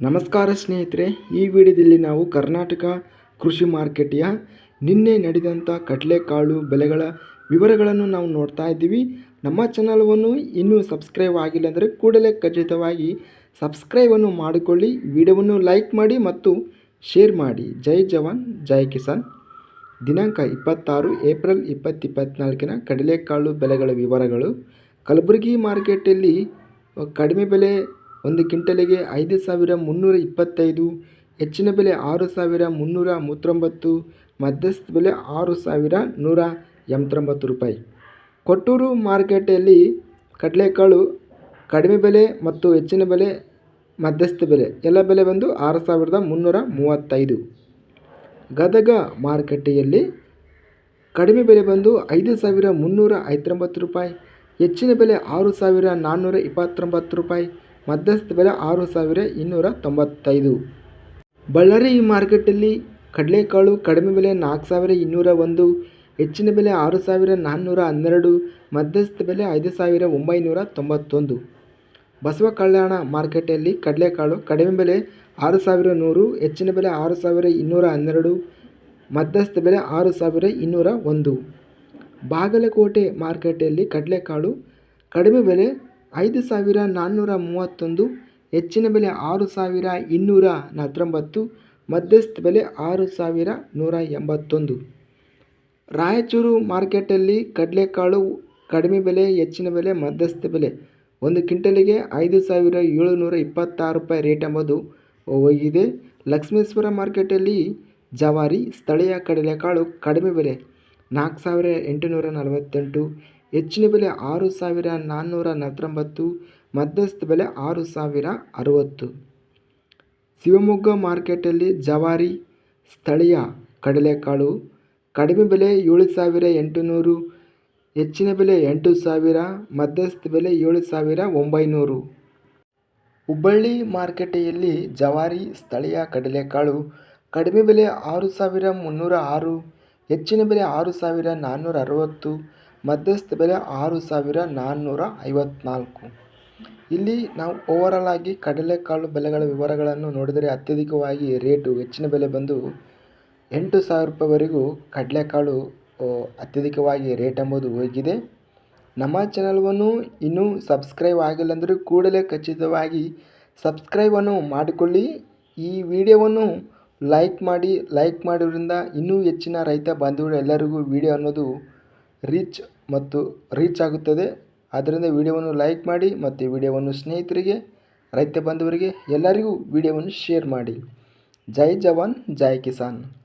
ನಮಸ್ಕಾರ ಸ್ನೇಹಿತರೆ, ಈ ವಿಡಿಯೋದಲ್ಲಿ ನಾವು ಕರ್ನಾಟಕ ಕೃಷಿ ಮಾರ್ಕೆಟಿಯ ನಿನ್ನೆ ನಡೆದಂಥ ಕಡಲೆಕಾಳು ಬೆಲೆಗಳ ವಿವರಗಳನ್ನು ನಾವು ನೋಡ್ತಾ ಇದ್ದೀವಿ. ನಮ್ಮ ಚಾನಲ್ವನ್ನು ಇನ್ನೂ ಸಬ್ಸ್ಕ್ರೈಬ್ ಆಗಿಲ್ಲ ಅಂದರೆ ಕೂಡಲೇ ಖಚಿತವಾಗಿ ಸಬ್ಸ್ಕ್ರೈಬನ್ನು ಮಾಡಿಕೊಳ್ಳಿ, ವಿಡಿಯೋವನ್ನು ಲೈಕ್ ಮಾಡಿ ಮತ್ತು ಶೇರ್ ಮಾಡಿ. ಜೈ ಜವಾನ್, ಜೈ ಕಿಸಾನ್. ದಿನಾಂಕ ಇಪ್ಪತ್ತಾರು, ಏಪ್ರಿಲ್ ಇಪ್ಪತ್ತಿಪ್ಪತ್ನಾಲ್ಕಿನ ಕಡಲೆಕಾಳು ಬೆಲೆಗಳ ವಿವರಗಳು. ಕಲಬುರಗಿ ಮಾರ್ಕೆಟಲ್ಲಿ ಕಡಿಮೆ ಬೆಲೆ ಒಂದು ಕ್ವಿಂಟಲಿಗೆ ಐದು ಸಾವಿರ ಮುನ್ನೂರ ಇಪ್ಪತ್ತೈದು, ಹೆಚ್ಚಿನ ಬೆಲೆ ಆರು ಸಾವಿರ ಮುನ್ನೂರ ಮೂವತ್ತೊಂಬತ್ತು, ಮಧ್ಯಸ್ಥ ಬೆಲೆ ಆರು ಸಾವಿರ ನೂರ ಎಂಬತ್ತೊಂಬತ್ತು ರೂಪಾಯಿ. ಕೊಟ್ಟೂರು ಮಾರ್ಕೆಟಲ್ಲಿ ಕಡಲೆಕಾಳು ಕಡಿಮೆ ಬೆಲೆ ಮತ್ತು ಹೆಚ್ಚಿನ ಬೆಲೆ, ಮಧ್ಯಸ್ಥ ಬೆಲೆ, ಎಲ್ಲ ಬೆಲೆ ಬಂದು ಆರು ಸಾವಿರದ ಮುನ್ನೂರ ಮೂವತ್ತೈದು. ಗದಗ ಮಾರುಕಟ್ಟೆಯಲ್ಲಿ ಕಡಿಮೆ ಬೆಲೆ ಬಂದು ಐದು ಸಾವಿರ ಮುನ್ನೂರ ಐವತ್ತೊಂಬತ್ತು ರೂಪಾಯಿ, ಹೆಚ್ಚಿನ ಬೆಲೆ ಆರು ಸಾವಿರ ನಾನ್ನೂರ ಇಪ್ಪತ್ತೊಂಬತ್ತು ರೂಪಾಯಿ ಮಧ್ಯಸ್ಥ ಬೆಲೆ ಆರು ಸಾವಿರ ಇನ್ನೂರ ತೊಂಬತ್ತೈದು. ಬಳ್ಳಾರಿ ಮಾರ್ಕೆಟಲ್ಲಿ ಕಡಲೆಕಾಳು ಕಡಿಮೆ ಬೆಲೆ ನಾಲ್ಕು ಸಾವಿರ ಇನ್ನೂರ ಒಂದು, ಹೆಚ್ಚಿನ ಬೆಲೆ ಆರು ಸಾವಿರ ನಾನ್ನೂರ ಹನ್ನೆರಡು, ಮಧ್ಯಸ್ಥ ಬೆಲೆ ಐದು ಸಾವಿರ ಒಂಬೈನೂರ ತೊಂಬತ್ತೊಂದು. ಬಸವ ಕಲ್ಯಾಣ ಮಾರ್ಕೆಟಲ್ಲಿ ಕಡಲೆಕಾಳು ಕಡಿಮೆ ಬೆಲೆ ಆರು ಸಾವಿರ ನೂರು, ಹೆಚ್ಚಿನ ಬೆಲೆ ಆರು ಸಾವಿರ ಇನ್ನೂರ ಹನ್ನೆರಡು, ಮಧ್ಯಸ್ಥ ಬೆಲೆ ಆರು ಸಾವಿರ ಇನ್ನೂರ ಒಂದು. ಬಾಗಲಕೋಟೆ ಮಾರ್ಕೆಟಲ್ಲಿ ಕಡಲೆಕಾಳು ಕಡಿಮೆ ಬೆಲೆ ಐದು ಸಾವಿರ ನಾನ್ನೂರ ಮೂವತ್ತೊಂದು, ಹೆಚ್ಚಿನ ಬೆಲೆ ಆರು ಸಾವಿರ ಇನ್ನೂರ ನತ್ತೊಂಬತ್ತು ಮಧ್ಯಸ್ಥ ಬೆಲೆ ಆರು ಸಾವಿರ ನೂರ ಎಂಬತ್ತೊಂದು. ರಾಯಚೂರು ಮಾರ್ಕೆಟಲ್ಲಿ ಕಡಲೆಕಾಳು ಕಡಿಮೆ ಬೆಲೆ, ಹೆಚ್ಚಿನ ಬೆಲೆ, ಮಧ್ಯಸ್ಥ ಬೆಲೆ. ಒಂದು ಕ್ವಿಂಟಲಿಗೆ ಐದು ಸಾವಿರ ಏಳುನೂರ ಇಪ್ಪತ್ತಾರು ರೂಪಾಯಿ ರೇಟ್ ಎಂಬುದು ಹೋಗಿದೆ. ಲಕ್ಷ್ಮೇಶ್ವರ ಮಾರ್ಕೆಟಲ್ಲಿ ಜವಾರಿ, ಸ್ಥಳೀಯ ಕಡಲೆಕಾಳು ಕಡಿಮೆ ಬೆಲೆ, ನಾಲ್ಕು ಸಾವಿರ ಎಂಟುನೂರ ನಲವತ್ತೆಂಟು ಹೆಚ್ಚಿನ ಬೆಲೆ ಆರು ಸಾವಿರ ನಾನ್ನೂರ ನಲವತ್ತೊಂಬತ್ತು, ಮಧ್ಯಸ್ಥ ಬೆಲೆ ಆರು ಸಾವಿರ ಅರುವತ್ತು. ಶಿವಮೊಗ್ಗ ಮಾರ್ಕೆಟಲ್ಲಿ ಜವಾರಿ ಸ್ಥಳೀಯ ಕಡಲೆಕಾಳು, ಕಡಿಮೆ ಬೆಲೆ ಏಳು ಸಾವಿರ ಎಂಟುನೂರು, ಹೆಚ್ಚಿನ ಬೆಲೆ ಎಂಟು ಸಾವಿರ, ಮಧ್ಯಸ್ಥ ಬೆಲೆ ಏಳು ಸಾವಿರ ಒಂಬೈನೂರು. ಹುಬ್ಬಳ್ಳಿ ಮಾರುಕಟ್ಟೆಯಲ್ಲಿ ಜವಾರಿ ಸ್ಥಳೀಯ ಕಡಲೆಕಾಳು ಕಡಿಮೆ ಬೆಲೆ ಆರು ಸಾವಿರ ಮುನ್ನೂರ ಆರು, ಹೆಚ್ಚಿನ ಬೆಲೆ ಆರು ಸಾವಿರ ನಾನ್ನೂರ ಅರವತ್ತು ಮಧ್ಯಸ್ಥ ಬೆಲೆ ಆರು ಸಾವಿರ ನಾನ್ನೂರ ಐವತ್ನಾಲ್ಕು. ಇಲ್ಲಿ ನಾವು ಓವರಾಲ್ ಆಗಿ ಕಡಲೆಕಾಳು ಬೆಲೆಗಳ ವಿವರಗಳನ್ನು ನೋಡಿದರೆ ಅತ್ಯಧಿಕವಾಗಿ ರೇಟು ಹೆಚ್ಚಿನ ಬೆಲೆ ಬಂದು ಎಂಟು ಸಾವಿರ ರೂಪಾಯಿವರೆಗೂ ಕಡಲೆಕಾಳು ಅತ್ಯಧಿಕವಾಗಿ ರೇಟ್ ಎಂಬುದು ಹೋಗಿದೆ. ನಮ್ಮ ಚಾನಲ್ವನ್ನು ಇನ್ನೂ ಸಬ್ಸ್ಕ್ರೈಬ್ ಆಗಿಲ್ಲ ಅಂದರೆ ಕೂಡಲೇ ಖಚಿತವಾಗಿ ಸಬ್ಸ್ಕ್ರೈಬನ್ನು ಮಾಡಿಕೊಳ್ಳಿ. ಈ ವಿಡಿಯೋವನ್ನು ಲೈಕ್ ಮಾಡಿ ಲೈಕ್ ಮಾಡೋದ್ರಿಂದ ಇನ್ನೂ ಹೆಚ್ಚಿನ ರೈತ ಬಂಧುಗಳು ಎಲ್ಲರಿಗೂ ವಿಡಿಯೋ ಅನ್ನೋದು ರೀಚ್ ಮತ್ತು ರೀಚ್ ಆಗುತ್ತದೆ. ಆದ್ದರಿಂದ ವಿಡಿಯೋವನ್ನು ಲೈಕ್ ಮಾಡಿ ಮತ್ತು ವಿಡಿಯೋವನ್ನು ಸ್ನೇಹಿತರಿಗೆ, ರೈತ ಬಂಧುವರಿಗೆ ಎಲ್ಲರಿಗೂ ವಿಡಿಯೋವನ್ನು ಶೇರ್ ಮಾಡಿ. ಜೈ ಜವಾನ್, ಜೈ ಕಿಸಾನ್.